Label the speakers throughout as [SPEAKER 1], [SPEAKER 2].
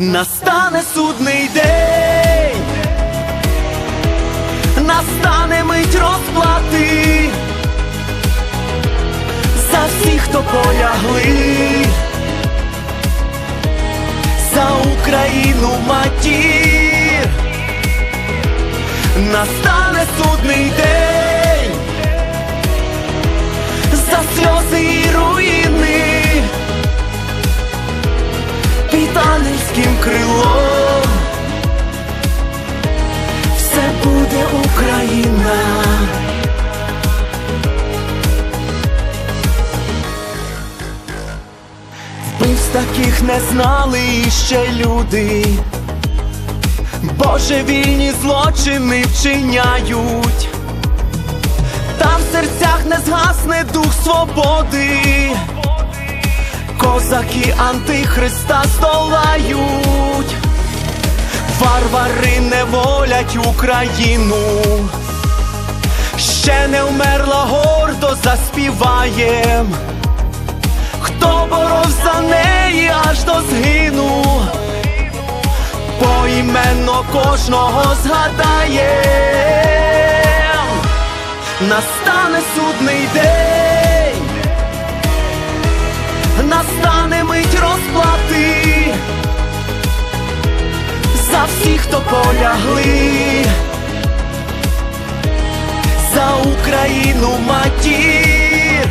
[SPEAKER 1] Настане судний день, настане мить розплати. За всіх, хто полягли, за Україну матір, настане судний день, за сльози і руїни ангельським крилом. Все буде Україна. Вбивств таких не знали іще люди, божевільні злочини вчиняють, там в серцях не згасне дух свободи козаки антихриста здолають, варвари не волять Україну, ще не вмерла гордо заспіваєм, хто боров за неї аж до згину, поіменно кожного згадаєм, настане судний настане мить розплати за всіх, хто полягли, за Україну матір,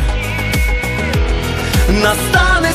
[SPEAKER 1] настане